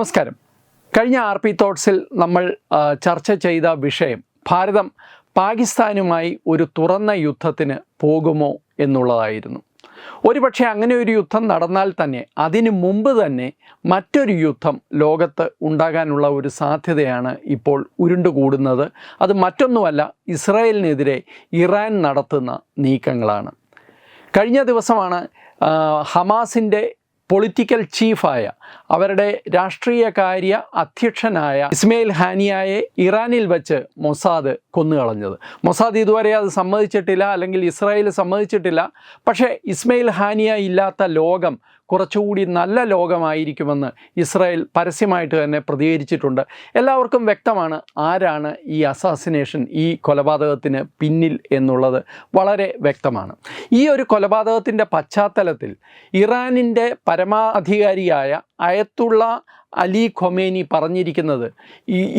നമസ്കാരം. കഴിഞ്ഞ R P തോട്ട്സിൽ നമ്മൾ ചർച്ച ചെയ്ത വിഷയം ഭാരതം പാകിസ്ഥാനുമായി ഒരു തുറന്ന യുദ്ധത്തിന് പോകുമോ എന്നുള്ളതായിരുന്നു. ഒരുപക്ഷെ അങ്ങനെ ഒരു യുദ്ധം നടന്നാൽ തന്നെ അതിനു മുമ്പ് തന്നെ മറ്റൊരു യുദ്ധം ലോകത്ത് ഉണ്ടാകാനുള്ള ഒരു സാധ്യതയാണ് ഇപ്പോൾ ഉരുണ്ടുകൂടുന്നത്. അത് മറ്റൊന്നുമല്ല ഇസ്രായേലിനെതിരെ ഇറാൻ നടത്തുന്ന നീക്കങ്ങളാണ്. കഴിഞ്ഞ ദിവസമാണ് ഹമാസിന്റെ പൊളിറ്റിക്കൽ ചീഫായ അവരുടെ രാഷ്ട്രീയ കാര്യ അധ്യക്ഷനായ ഇസ്മയിൽ ഹാനിയായെ ഇറാനിൽ വെച്ച് മൊസാദ് കൊന്നുകളഞ്ഞത്. മൊസാദ് ഇതുവരെ അത് സമ്മതിച്ചിട്ടില്ല അല്ലെങ്കിൽ ഇസ്രായേൽ സമ്മതിച്ചിട്ടില്ല. പക്ഷേ ഇസ്മയിൽ ഹാനിയ ഇല്ലാത്ത ലോകം കുറച്ചുകൂടി നല്ല ലോകമായിരിക്കുമെന്ന് ഇസ്രായേൽ പരസ്യമായിട്ട് തന്നെ പ്രതികരിച്ചിട്ടുണ്ട്. എല്ലാവർക്കും വ്യക്തമാണ് ആരാണ് ഈ അസാസിനേഷൻ ഈ കൊലപാതകത്തിന് പിന്നിൽ എന്നുള്ളത്. വളരെ വ്യക്തമാണ്. ഈ ഒരു കൊലപാതകത്തിന്റെ പശ്ചാത്തലത്തിൽ ഇറാനിന്റെ പരമാധികാരിയായ അയത്തുള്ള അലി ഖൊമേനി പറഞ്ഞിരിക്കുന്നത്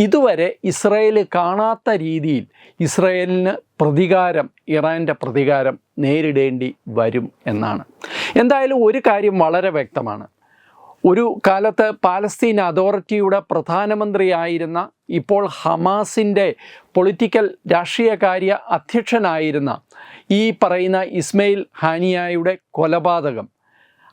ഇതുവരെ ഇസ്രയേൽ കാണാത്ത രീതിയിൽ ഇസ്രയേലിന് പ്രതികാരം ഇറാന്റെ പ്രതികാരം നേരിടേണ്ടി വരും എന്നാണ്. എന്തായാലും ഒരു കാര്യം വളരെ വ്യക്തമാണ്. ഒരു കാലത്ത് പാലസ്തീൻ അതോറിറ്റിയുടെ പ്രധാനമന്ത്രിയായിരുന്ന ഇപ്പോൾ ഹമാസിന്റെ പൊളിറ്റിക്കൽ രാഷ്ട്രീയകാര്യ അധ്യക്ഷനായിരുന്ന ഈ പറയുന്ന ഇസ്മയിൽ ഹാനിയായുടെ കൊലപാതകം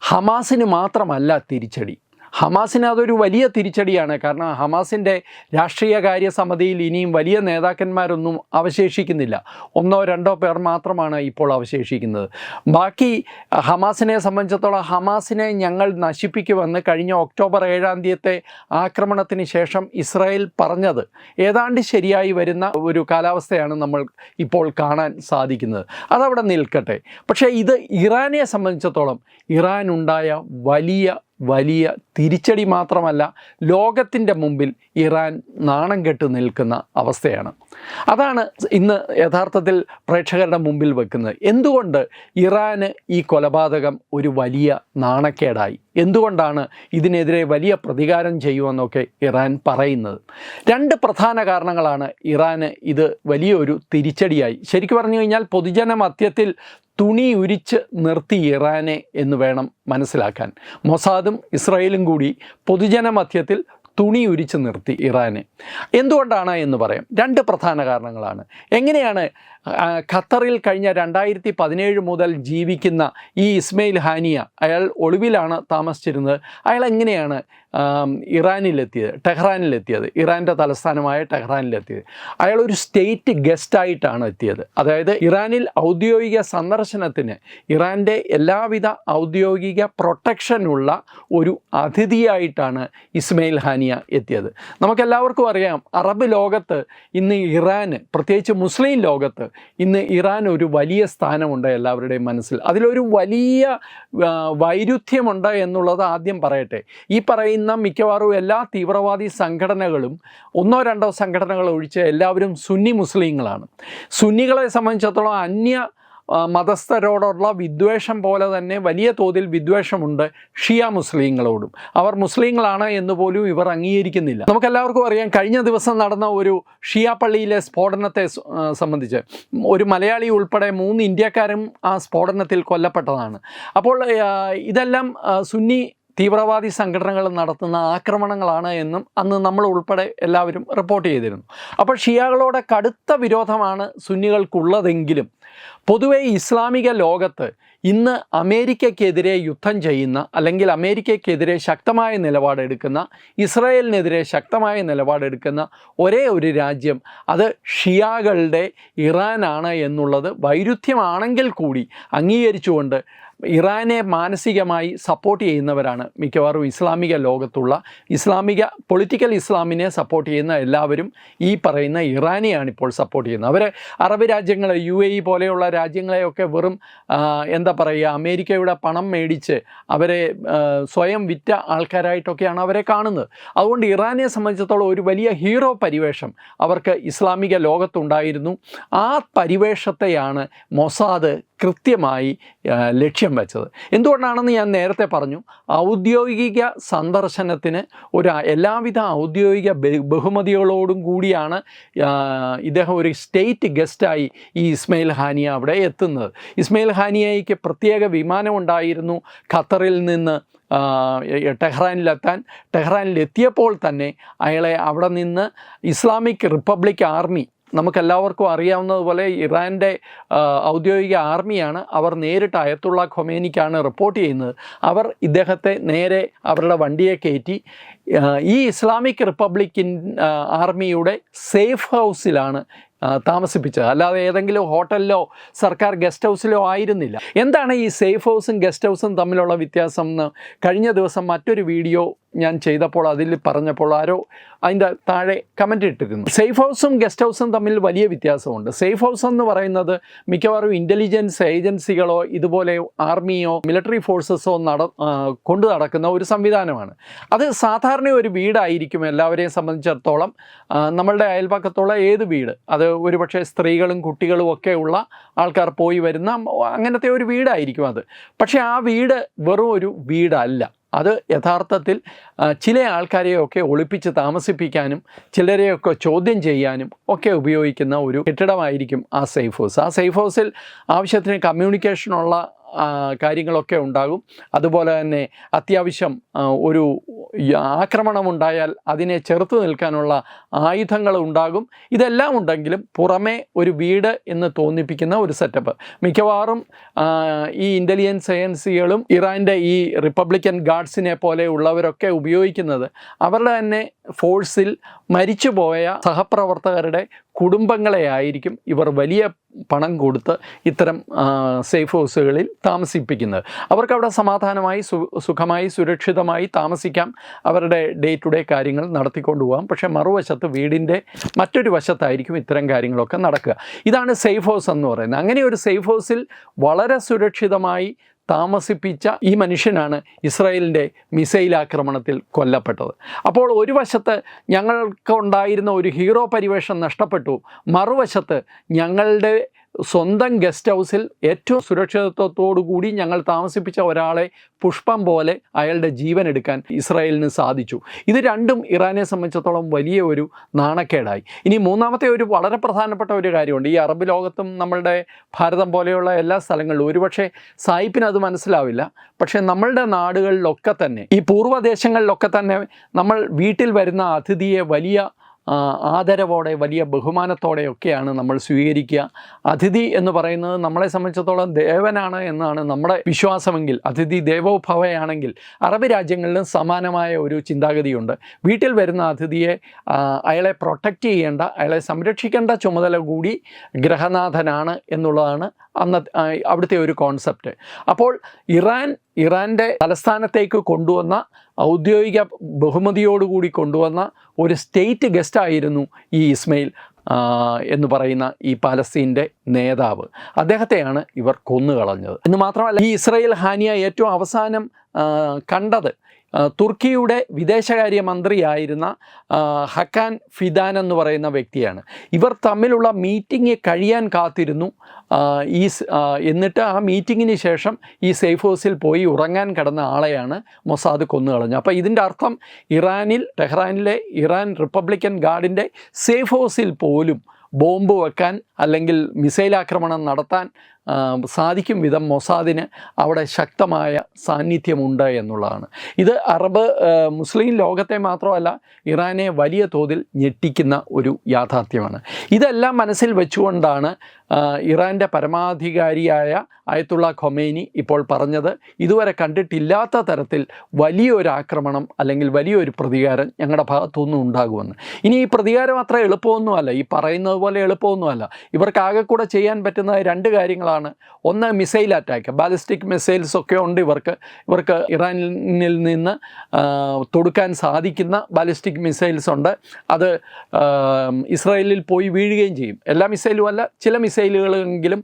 ഹമാസിന് മാത്രമല്ല തിരിച്ചടി. ഹമാസിന് അതൊരു വലിയ തിരിച്ചടിയാണ്. കാരണം ഹമാസിന്റെ രാഷ്ട്രീയകാര്യ സമിതിയിൽ ഇനിയും വലിയ നേതാക്കന്മാരൊന്നും അവശേഷിക്കുന്നില്ല. ഒന്നോ രണ്ടോ പേർ മാത്രമാണ് ഇപ്പോൾ അവശേഷിക്കുന്നത്. ബാക്കി ഹമാസിനെ സംബന്ധിച്ചിടത്തോളം ഹമാസിനെ ഞങ്ങൾ നശിപ്പിക്കുമെന്ന് കഴിഞ്ഞ ഒക്ടോബർ ഏഴാം തീയതിയത്തെ ആക്രമണത്തിന് ശേഷം ഇസ്രായേൽ പറഞ്ഞത്. ഏതാണ്ട് ശരിയായി വരുന്ന ഒരു കാലാവസ്ഥയാണ് നമ്മൾ ഇപ്പോൾ കാണാൻ സാധിക്കുന്നത്. അതവിടെ നിൽക്കട്ടെ. പക്ഷേ ഇത് ഇറാനെ സംബന്ധിച്ചിടത്തോളം ഇറാൻ ഉണ്ടായ വലിയ വലിയ തിരിച്ചടി മാത്രമല്ല ലോകത്തിന്റെ മുമ്പിൽ ഇറാൻ നാണം കെട്ട് നിൽക്കുന്ന അവസ്ഥയാണ്. അതാണ് ഇന്ന് യഥാർത്ഥത്തിൽ പ്രേക്ഷകരുടെ മുമ്പിൽ വെക്കുന്നത്. എന്തുകൊണ്ട് ഇറാന് ഈ കൊലപാതകം ഒരു വലിയ നാണക്കേടായി? എന്തുകൊണ്ടാണ് ഇതിനെതിരെ വലിയ പ്രതികാരം ചെയ്യുമെന്നൊക്കെ ഇറാൻ പറയുന്നത്? രണ്ട് പ്രധാന കാരണങ്ങളാണ് ഇറാന് ഇത് വലിയൊരു തിരിച്ചടിയായി. ശരിക്കും പറഞ്ഞു കഴിഞ്ഞാൽ പൊതുജന മധ്യത്തിൽ തുണി ഉരിച്ച് നിർത്തി ഇറാനെ എന്ന് വേണം മനസ്സിലാക്കാൻ. മൊസാദും ഇസ്രായേലും കൂടി പൊതുജന മധ്യത്തിൽ തുണി ഉരിച്ച് നിർത്തി ഇറാനെ. എന്തുകൊണ്ടാണ് എന്ന് പറയാം. രണ്ട് പ്രധാന കാരണങ്ങളാണ്. എങ്ങനെയാണ് ഖത്തറിൽ കഴിഞ്ഞ രണ്ടായിരത്തി പതിനേഴ് മുതൽ ജീവിക്കുന്ന ഈ ഇസ്മയിൽ ഹാനിയ അയാൾ ഒളിവിലാണ് താമസിച്ചിരുന്നത്. അയാൾ എങ്ങനെയാണ് ഇറാനിലെത്തിയത് ടെഹ്റാനിലെത്തിയത് ഇറാന്റെ തലസ്ഥാനമായ ടെഹ്റാനിലെത്തിയത്? അയാൾ ഒരു സ്റ്റേറ്റ് ഗസ്റ്റായിട്ടാണ് എത്തിയത്. അതായത് ഇറാനിൽ ഔദ്യോഗിക സന്ദർശനത്തിന് ഇറാന്റെ എല്ലാവിധ ഔദ്യോഗിക പ്രൊട്ടക്ഷനുള്ള ഒരു അതിഥിയായിട്ടാണ് ഇസ്മയിൽ ഹാനിയ എത്തിയത്. നമുക്കെല്ലാവർക്കും അറിയാം അറബ് ലോകത്ത് ഇന്ന് ഇറാന് പ്രത്യേകിച്ച് മുസ്ലിം ലോകത്ത് ഇന്ന് ഇറാൻ ഒരു വലിയ സ്ഥാനമുണ്ട് എല്ലാവരുടെയും മനസ്സിൽ. അതിലൊരു വലിയ വൈരുദ്ധ്യമുണ്ട് എന്നുള്ളത് ആദ്യം പറയട്ടെ. ഈ പറയുന്ന മിക്കവാറും എല്ലാ തീവ്രവാദി സംഘടനകളും ഒന്നോ രണ്ടോ സംഘടനകൾ ഒഴിച്ച് എല്ലാവരും സുന്നി മുസ്ലിങ്ങളാണ്. സുന്നികളെ സംബന്ധിച്ചിടത്തോളം അന്യ മതസ്ഥരോടുള്ള വിദ്വേഷം പോലെ തന്നെ വലിയ തോതിൽ വിദ്വേഷമുണ്ട് ഷിയ മുസ്ലിങ്ങളോടും. അവർ മുസ്ലിങ്ങളാണ് എന്ന് പോലും ഇവർ അംഗീകരിക്കുന്നില്ല. നമുക്കെല്ലാവർക്കും അറിയാം കഴിഞ്ഞ ദിവസം നടന്ന ഒരു ഷിയ പള്ളിയിലെ സ്ഫോടനത്തെ സംബന്ധിച്ച് ഒരു മലയാളി ഉൾപ്പെടെ മൂന്ന് ഇന്ത്യക്കാരും ആ സ്ഫോടനത്തിൽ കൊല്ലപ്പെട്ടതാണ്. അപ്പോൾ ഇതെല്ലാം സുന്നി തീവ്രവാദി സംഘടനകൾ നടത്തുന്ന ആക്രമണങ്ങളാണ് എന്നും അന്ന് നമ്മൾ ഉൾപ്പെടെ എല്ലാവരും റിപ്പോർട്ട് ചെയ്തിരുന്നു. അപ്പോൾ ഷിയാകളോട് കടുത്ത വിരോധമാണ് സുന്നികൾക്കുള്ളതെങ്കിലും പൊതുവെ ഇസ്ലാമിക ലോകത്ത് ഇന്ന് അമേരിക്കയ്ക്കെതിരെ യുദ്ധം ചെയ്യുന്ന അല്ലെങ്കിൽ അമേരിക്കയ്ക്കെതിരെ ശക്തമായ നിലപാടെടുക്കുന്ന ഇസ്രായേലിനെതിരെ ശക്തമായ നിലപാടെടുക്കുന്ന ഒരേ ഒരു രാജ്യം അത് ഷിയാകളുടെ ഇറാനാണ് എന്നുള്ളത് വൈരുദ്ധ്യമാണെങ്കിൽ കൂടി അംഗീകരിച്ചുകൊണ്ട് ഇറാനെ മാനസികമായി സപ്പോർട്ട് ചെയ്യുന്നവരാണ് മിക്കവാറും ഇസ്ലാമിക ലോകത്തുള്ള ഇസ്ലാമിക പൊളിറ്റിക്കൽ ഇസ്ലാമിനെ സപ്പോർട്ട് ചെയ്യുന്ന എല്ലാവരും ഈ പറയുന്ന ഇറാനെയാണ് ഇപ്പോൾ സപ്പോർട്ട് ചെയ്യുന്നത്. അവർ അറബ് രാജ്യങ്ങളെ യു എ ഇ പോലെയുള്ള രാജ്യങ്ങളെയൊക്കെ വെറും എന്താ പറയുക അമേരിക്കയുടെ പണം മേടിച്ച് അവരെ സ്വയം വിറ്റ ആൾക്കാരായിട്ടൊക്കെയാണ് അവരെ കാണുന്നത്. അതുകൊണ്ട് ഇറാനെ സംബന്ധിച്ചിടത്തോളം ഒരു വലിയ ഹീറോ പരിവേഷം അവർക്ക് ഇസ്ലാമിക ലോകത്തുണ്ടായിരുന്നു. ആ പരിവേഷത്തെയാണ് മൊസാദ് കൃത്യമായി ലക്ഷ്യം വെച്ചത്. എന്തുകൊണ്ടാണെന്ന് ഞാൻ നേരത്തെ പറഞ്ഞു ഔദ്യോഗിക സന്ദർശനത്തിന് ഒരു എല്ലാവിധ ഔദ്യോഗിക ബഹു- ബഹുമതികളോടും കൂടിയാണ് ഇദ്ദേഹം ഒരു സ്റ്റേറ്റ് ഗസ്റ്റായി ഈ ഇസ്മയിൽ ഹാനിയ അവിടെ എത്തുന്നത്. ഇസ്മയിൽ ഹാനിയയ്ക്ക് പ്രത്യേക വിമാനമുണ്ടായിരുന്നു ഖത്തറിൽ നിന്ന് ടെഹ്റാനിലെത്താൻ. ടെഹ്റാനിലെത്തിയപ്പോൾ തന്നെ അയാളെ അവിടെ നിന്ന് ഇസ്ലാമിക് റിപ്പബ്ലിക് ആർമി നമുക്കെല്ലാവർക്കും അറിയാവുന്നതുപോലെ ഇറാന്റെ ഔദ്യോഗിക ആർമിയാണ് അവർ നേരിട്ട് അയത്തുള്ള ഖൊമേനിക്കാണ് റിപ്പോർട്ട് ചെയ്യുന്നത്. അവർ ഇദ്ദേഹത്തെ നേരെ അവരുടെ വണ്ടിയെ കയറ്റി ഈ ഇസ്ലാമിക് റിപ്പബ്ലിക്കിൻ ആർമിയുടെ സേഫ് ഹൗസിലാണ് താമസിപ്പിച്ചത്. അല്ലാതെ ഏതെങ്കിലും ഹോട്ടലിലോ സർക്കാർ ഗസ്റ്റ് ഹൗസിലോ ആയിരുന്നില്ല. എന്താണ് ഈ സേഫ് ഹൗസും ഗസ്റ്റ് ഹൗസും തമ്മിലുള്ള വ്യത്യാസം എന്ന് കഴിഞ്ഞ ദിവസം മറ്റൊരു വീഡിയോ ഞാൻ ചെയ്തപ്പോൾ അതിൽ പറഞ്ഞപ്പോൾ ആരോ അതിന്റെ താഴെ കമന്റ് ഇട്ടിരുന്നു. സേഫ് ഹൗസും ഗസ്റ്റ് ഹൗസും തമ്മിൽ വലിയ വ്യത്യാസമുണ്ട്. സേഫ് ഹൗസ് എന്ന് പറയുന്നത് മിക്കവാറും ഇന്റലിജൻസ് ഏജൻസികളോ ഇതുപോലെ ആർമിയോ മിലിറ്ററി ഫോഴ്സസോ നട കൊണ്ടു നടക്കുന്ന ഒരു സംവിധാനമാണ്. അത് സാധാരണ ഒരു വീടായിരിക്കും എല്ലാവരെയും സംബന്ധിച്ചിടത്തോളം. നമ്മളുടെ അയൽപക്കത്തുള്ള ഏത് വീട്? അത് ഒരുപക്ഷെ സ്ത്രീകളും കുട്ടികളും ഒക്കെ ഉള്ള ആൾക്കാർ പോയി വരുന്ന അങ്ങനത്തെ ഒരു വീടായിരിക്കും അത്. പക്ഷേ ആ വീട് വെറും ഒരു വീടല്ല. അത് യഥാർത്ഥത്തിൽ ചില ആൾക്കാരെയൊക്കെ ഒളിപ്പിച്ച് താമസിപ്പിക്കാനും ചിലരെയൊക്കെ ചോദ്യം ചെയ്യാനും ഒക്കെ ഉപയോഗിക്കുന്ന ഒരു കെട്ടിടമായിരിക്കും ആ സേഫ് ഹൗസ്. ആ സേഫ് ഹൗസിൽ ആവശ്യത്തിന് കമ്മ്യൂണിക്കേഷനുള്ള കാര്യങ്ങളൊക്കെ ഉണ്ടാകും. അതുപോലെ തന്നെ അത്യാവശ്യം ഒരു ആക്രമണമുണ്ടായാൽ അതിനെ ചെറുത്ത് നിൽക്കാനുള്ള ആയുധങ്ങൾ ഉണ്ടാകും. ഇതെല്ലാം ഉണ്ടെങ്കിലും പുറമേ ഒരു വീട് എന്ന് തോന്നിപ്പിക്കുന്ന ഒരു സെറ്റപ്പ് മിക്കവാറും ഈ ഇന്റലിജൻസ് ഏജൻസികളും ഇറാന്റെ ഈ റിപ്പബ്ലിക്കൻ ഗാർഡ്സിനെ പോലെ ഉള്ളവരൊക്കെ ഉപയോഗിക്കുന്നത്. അവരുടെ തന്നെ ഫോഴ്സിൽ മരിച്ചുപോയ സഹപ്രവർത്തകരുടെ കുടുംബങ്ങളെ ആയിരിക്കും ഇവർ വലിയ പണം കൊടുത്ത് ഇത്തരം സേഫ് ഹൗസുകളിൽ താമസിപ്പിക്കുന്നത്. അവർക്ക് അവിടെ സമാധാനമായി സുഖമായി സുരക്ഷിതമായി താമസിക്കാം. അവരുടെ ഡേ ടു ഡേ കാര്യങ്ങൾ നടത്തിക്കൊണ്ടു പോകാം പക്ഷേ മറുവശത്ത് വീടിന്റെ മറ്റൊരു വശത്തായിരിക്കും ഇത്തരം കാര്യങ്ങളൊക്കെ നടക്കുക. ഇതാണ് സേഫ് ഹൗസ് എന്ന് പറയുന്നത്. അങ്ങനെ ഒരു സേഫ് ഹൗസിൽ വളരെ സുരക്ഷിതമായി താമസിപ്പിച്ച ഈ മനുഷ്യനാണ് ഇസ്രായേലിന്റെ മിസൈൽ ആക്രമണത്തിൽ കൊല്ലപ്പെട്ടത്. അപ്പോൾ ഒരു വശത്ത് ഞങ്ങൾക്ക് ഉണ്ടായിരുന്ന ഒരു ഹീറോ പരിവേഷം നഷ്ടപ്പെട്ടു മറുവശത്ത് ഞങ്ങളുടെ സ്വന്തം ഗസ്റ്റ് ഹൗസിൽ ഏറ്റവും സുരക്ഷിതത്വത്തോടു കൂടി ഞങ്ങൾ താമസിപ്പിച്ച ഒരാളെ പുഷ്പം പോലെ അയാളുടെ ജീവൻ എടുക്കാൻ ഇസ്രായേലിന് സാധിച്ചു. ഇത് രണ്ടും ഇറാനെ സംബന്ധിച്ചിടത്തോളം വലിയ ഒരു നാണക്കേടായി. ഇനി മൂന്നാമത്തെ ഒരു വളരെ പ്രധാനപ്പെട്ട ഒരു കാര്യമുണ്ട്. ഈ അറബ് ലോകത്തും നമ്മളുടെ ഭാരതം പോലെയുള്ള എല്ലാ സ്ഥലങ്ങളിലും ഒരുപക്ഷെ സായിപ്പിന് അത് മനസ്സിലാവില്ല. പക്ഷേ നമ്മളുടെ നാടുകളിലൊക്കെ തന്നെ ഈ പൂർവദേശങ്ങളിലൊക്കെ തന്നെ നമ്മൾ വീട്ടിൽ വരുന്ന അതിഥിയെ വലിയ ആദരവോടെ വലിയ ബഹുമാനത്തോടെയൊക്കെയാണ് നമ്മൾ സ്വീകരിക്കുക. അതിഥി എന്ന് പറയുന്നത് നമ്മളെ സംബന്ധിച്ചിടത്തോളം ദേവനാണ് എന്നാണ് നമ്മുടെ വിശ്വാസമെങ്കിൽ അതിഥി ദേവോഭവയാണെങ്കിൽ അറബ് രാജ്യങ്ങളിലും സമാനമായ ഒരു ചിന്താഗതിയുണ്ട്. വീട്ടിൽ വരുന്ന അതിഥിയെ അയാളെ പ്രൊട്ടക്റ്റ് ചെയ്യേണ്ട അയാളെ സംരക്ഷിക്കേണ്ട ചുമതല കൂടി ഗ്രഹനാഥനാണ് എന്നുള്ളതാണ് അന്ന അവിടുത്തെ ഒരു കോൺസെപ്റ്റ് അപ്പോൾ ഇറാൻ ഇറാന്റെ തലസ്ഥാനത്തേക്ക് കൊണ്ടുവന്ന ഔദ്യോഗിക ബഹുമതിയോടുകൂടി കൊണ്ടുവന്ന ഒരു സ്റ്റേറ്റ് ഗസ്റ്റായിരുന്നു ഈ ഇസ്മയിൽ എന്ന് പറയുന്ന ഈ പാലസ്തീന്റെ നേതാവ്. അദ്ദേഹത്തെയാണ് ഇവർ കൊന്നുകളഞ്ഞത്. എന്ന് മാത്രമല്ല ഈ ഇസ്രയേൽ ഹാനിയ ഏറ്റവും അവസാനം കണ്ടത് തുർക്കിയുടെ വിദേശകാര്യ മന്ത്രിയായിരുന്ന ഹക്കാൻ ഫിദാൻ എന്ന് പറയുന്ന വ്യക്തിയാണ്. ഇവർ തമ്മിലുള്ള മീറ്റിംഗ് കഴിയാൻ കാത്തിരുന്നു. ഈ എന്നിട്ട് ആ മീറ്റിങ്ങിന് ശേഷം ഈ സേഫ് ഹൗസിൽ പോയി ഉറങ്ങാൻ കിടന്ന ആളെയാണ് മൊസാദ് കൊന്നുകളഞ്ഞു അപ്പോൾ ഇതിന്റെ അർത്ഥം ഇറാനിൽ ടെഹ്റാനിലെ ഇറാൻ റിപ്പബ്ലിക്കൻ ഗാർഡിന്റെ സേഫ് ഹൗസിൽ പോലും ബോംബ് വെക്കാൻ അല്ലെങ്കിൽ മിസൈൽ ആക്രമണം നടത്താൻ സാധിക്കും വിധം മൊസാദിന് അവിടെ ശക്തമായ സാന്നിധ്യമുണ്ട് എന്നുള്ളതാണ്. ഇത് അറബ് മുസ്ലിം ലോകത്തെ മാത്രമല്ല ഇറാനെ വലിയ തോതിൽ ഞെട്ടിക്കുന്ന ഒരു യാഥാർത്ഥ്യമാണ്. ഇതെല്ലാം മനസ്സിൽ വെച്ചുകൊണ്ടാണ് ഇറാന്റെ പരമാധികാരിയായ അയത്തുള്ള ഖൊമേനി ഇപ്പോൾ പറഞ്ഞത് ഇതുവരെ കണ്ടിട്ടില്ലാത്ത തരത്തിൽ വലിയൊരു ആക്രമണം അല്ലെങ്കിൽ വലിയൊരു പ്രതികാരം ഞങ്ങളുടെ ഭാഗത്തുനിന്നും ഉണ്ടാകുമെന്ന്. ഇനി ഈ പ്രതികാരം അത്ര എളുപ്പമൊന്നുമല്ല ഈ പറയുന്നത് പോലെ എളുപ്പമൊന്നുമല്ല. ഇവർക്ക് ആകെ കൂടെ ചെയ്യാൻ പറ്റുന്ന രണ്ട് കാര്യങ്ങളാണ്. ഒന്ന് മിസൈൽ അറ്റാക്ക് ബാലിസ്റ്റിക് മിസൈൽസ് ഒക്കെ ഉണ്ട് ഇവർക്ക്. ഇവർക്ക് ഇറാനിൽ നിന്ന് തൊടുക്കാൻ സാധിക്കുന്ന ബാലിസ്റ്റിക് മിസൈൽസ് ഉണ്ട്. അത് ഇസ്രായേലിൽ പോയി വീഴുകയും ചെയ്യും. എല്ലാ മിസൈലും അല്ല ചില മിസൈലുകളെങ്കിലും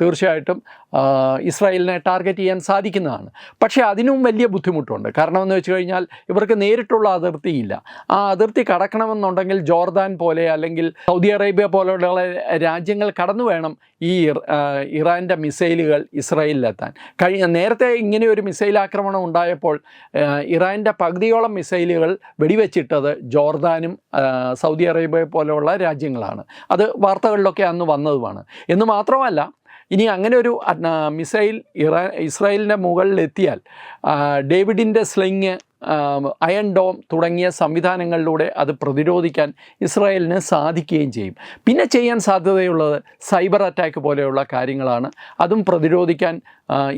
തീർച്ചയായിട്ടും ഇസ്രായേലിനെ ടാർഗറ്റ് ചെയ്യാൻ സാധിക്കുന്നതാണ്. പക്ഷേ അതിനും വലിയ ബുദ്ധിമുട്ടുണ്ട്. കാരണം എന്ന് വെച്ച് കഴിഞ്ഞാൽ ഇവർക്ക് നേരിട്ടുള്ള അതിർത്തിയില്ല. ആ അതിർത്തി കടക്കണമെന്നുണ്ടെങ്കിൽ ജോർദാൻ പോലെ അല്ലെങ്കിൽ സൗദി അറേബ്യ പോലെയുള്ള രാജ്യങ്ങൾ കടന്നു വേണം ഈ ഇറാന്റെ മിസൈലുകൾ ഇസ്രായേലിലെത്താൻ. കഴിഞ്ഞ നേരത്തെ ഇങ്ങനെ ഒരു മിസൈൽ ആക്രമണം ഉണ്ടായപ്പോൾ ഇറാന്റെ പകുതിയോളം മിസൈലുകൾ വെടിവെച്ചിട്ടത് ജോർദാനും സൗദി അറേബ്യ പോലെയുള്ള രാജ്യങ്ങളാണ്. അത് വാർത്തകളിലൊക്കെ അന്ന് വന്നതുമാണ്. എന്ന് മാത്രമല്ല ഇനി അങ്ങനെ ഒരു മിസൈൽ ഇറാൻ ഇസ്രായേലിന്റെ മുകളിലെത്തിയാൽ ഡേവിഡിന്റെ സ്ലിങ് അയൺ ഡോം തുടങ്ങിയ സംവിധാനങ്ങളിലൂടെ അത് പ്രതിരോധിക്കാൻ ഇസ്രായേലിന് സാധിക്കുകയും ചെയ്യും. പിന്നെ ചെയ്യാൻ സാധ്യതയുള്ളത് സൈബർ അറ്റാക്ക് പോലെയുള്ള കാര്യങ്ങളാണ്. അതും പ്രതിരോധിക്കാൻ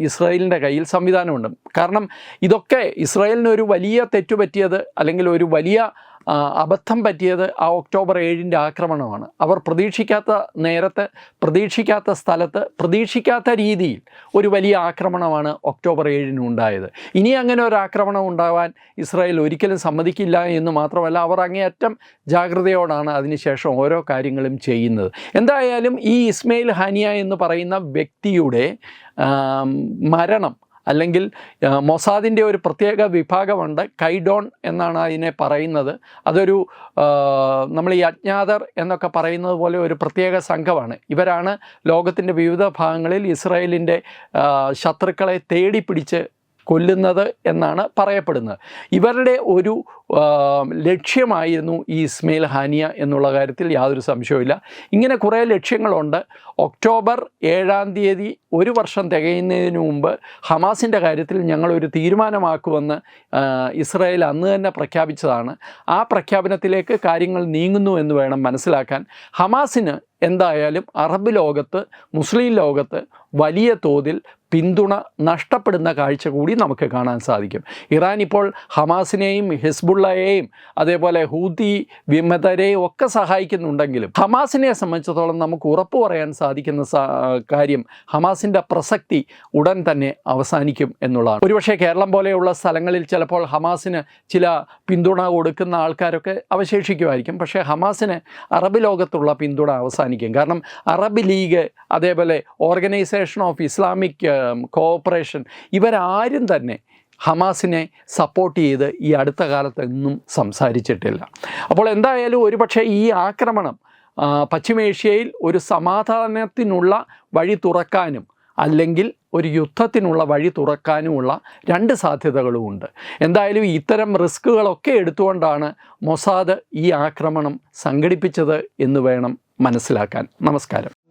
ഇസ്രായേലിന്റെ കയ്യിൽ സംവിധാനമുണ്ട്. കാരണം ഇതൊക്കെ ഇസ്രായേലിന് ഒരു വലിയ തെറ്റുപറ്റിയത് അല്ലെങ്കിൽ ഒരു വലിയ അബദ്ധം പറ്റിയത് ആ ഒക്ടോബർ ഏഴിന്റെ ആക്രമണമാണ്. അവർ പ്രതീക്ഷിക്കാത്ത നേരത്ത് പ്രതീക്ഷിക്കാത്ത സ്ഥലത്ത് പ്രതീക്ഷിക്കാത്ത രീതിയിൽ ഒരു വലിയ ആക്രമണമാണ് ഒക്ടോബർ ഏഴിന് ഉണ്ടായത്. ഇനി അങ്ങനെ ഒരു ആക്രമണം ഉണ്ടാവാൻ ഇസ്രായേൽ ഒരിക്കലും സമ്മതിക്കില്ല എന്ന് മാത്രമല്ല അവർ അങ്ങേയറ്റം ജാഗ്രതയോടാണ് അതിനുശേഷം ഓരോ കാര്യങ്ങളും ചെയ്യുന്നത്. എന്തായാലും ഈ ഇസ്മയിൽ ഹാനിയ എന്ന് പറയുന്ന വ്യക്തിയുടെ മരണം അല്ലെങ്കിൽ മൊസാദിന്റെ ഒരു പ്രത്യേക വിഭാഗമുണ്ട് കൈഡോൺ എന്നാണ് അതിനെ പറയുന്നത്. അതൊരു നമ്മൾ ഈ അജ്ഞാതർ എന്നൊക്കെ പറയുന്നത് പോലെ ഒരു പ്രത്യേക സംഘമാണ്. ഇവരാണ് ലോകത്തിന്റെ വിവിധ ഭാഗങ്ങളിൽ ഇസ്രായേലിന്റെ ശത്രുക്കളെ തേടി പിടിച്ച് കൊല്ലുന്നത് എന്നാണ് പറയപ്പെടുന്നത്. ഇവരുടെ ഒരു ലക്ഷ്യമായിരുന്നു ഈ ഇസ്മയിൽ ഹാനിയ എന്നുള്ള കാര്യത്തിൽ യാതൊരു സംശയവുമില്ല. ഇങ്ങനെ കുറേ ലക്ഷ്യങ്ങളുണ്ട്. ഒക്ടോബർ ഏഴാം തീയതി ഒരു വർഷം തികയുന്നതിന് മുമ്പ് ഹമാസിന്റെ കാര്യത്തിൽ ഞങ്ങളൊരു തീരുമാനമാക്കുമെന്ന് ഇസ്രായേൽ അന്ന് തന്നെ പ്രഖ്യാപിച്ചതാണ്. ആ പ്രഖ്യാപനത്തിലേക്ക് കാര്യങ്ങൾ നീങ്ങുന്നു എന്ന് വേണം മനസ്സിലാക്കാൻ. ഹമാസിന് എന്തായാലും അറബ് ലോകത്ത് മുസ്ലിം ലോകത്ത് വലിയ തോതിൽ പിന്തുണ നഷ്ടപ്പെടുന്ന കാഴ്ച കൂടി നമുക്ക് കാണാൻ സാധിക്കും. ഇറാൻ ഇപ്പോൾ ഹമാസിനെയും ഹിസ്ബുള്ളയെയും അതേപോലെ ഹൂതി വിമതരെയും ഒക്കെ സഹായിക്കുന്നുണ്ടെങ്കിലും ഹമാസിനെ സംബന്ധിച്ചിടത്തോളം നമുക്ക് ഉറപ്പ് പറയാൻ സാധിക്കുന്ന കാര്യം ഹമാസിന്റെ പ്രസക്തി ഉടൻ തന്നെ അവസാനിക്കും എന്നുള്ളതാണ്. ഒരുപക്ഷെ കേരളം പോലെയുള്ള സ്ഥലങ്ങളിൽ ചിലപ്പോൾ ഹമാസിന് ചില പിന്തുണ കൊടുക്കുന്ന ആൾക്കാരൊക്കെ അവശേഷിക്കുമായിരിക്കും. പക്ഷേ ഹമാസിന് അറബ് ലോകത്തുള്ള പിന്തുണ അവസാനിക്കും. കാരണം അറബ് ലീഗ് അതേപോലെ ഓർഗനൈസേഷൻ ഓഫ് ഇസ്ലാമിക് കോഓപ്പറേഷൻ ഇവരാരും തന്നെ ഹമാസിനെ സപ്പോർട്ട് ചെയ്ത് ഈ അടുത്ത കാലത്തൊന്നും സംസാരിച്ചിട്ടില്ല. അപ്പോൾ എന്തായാലും ഒരുപക്ഷെ ഈ ആക്രമണം പശ്ചിമേഷ്യയിൽ ഒരു സമാധാനത്തിനുള്ള വഴി തുറക്കാനും അല്ലെങ്കിൽ ഒരു യുദ്ധത്തിനുള്ള വഴി തുറക്കാനുമുള്ള രണ്ട് സാധ്യതകളുമുണ്ട്. എന്തായാലും ഇത്തരം റിസ്ക്കുകളൊക്കെ എടുത്തുകൊണ്ടാണ് മൊസാദ് ഈ ആക്രമണം സംഘടിപ്പിച്ചത് എന്ന് വേണം മനസ്സിലാക്കാൻ. നമസ്കാരം.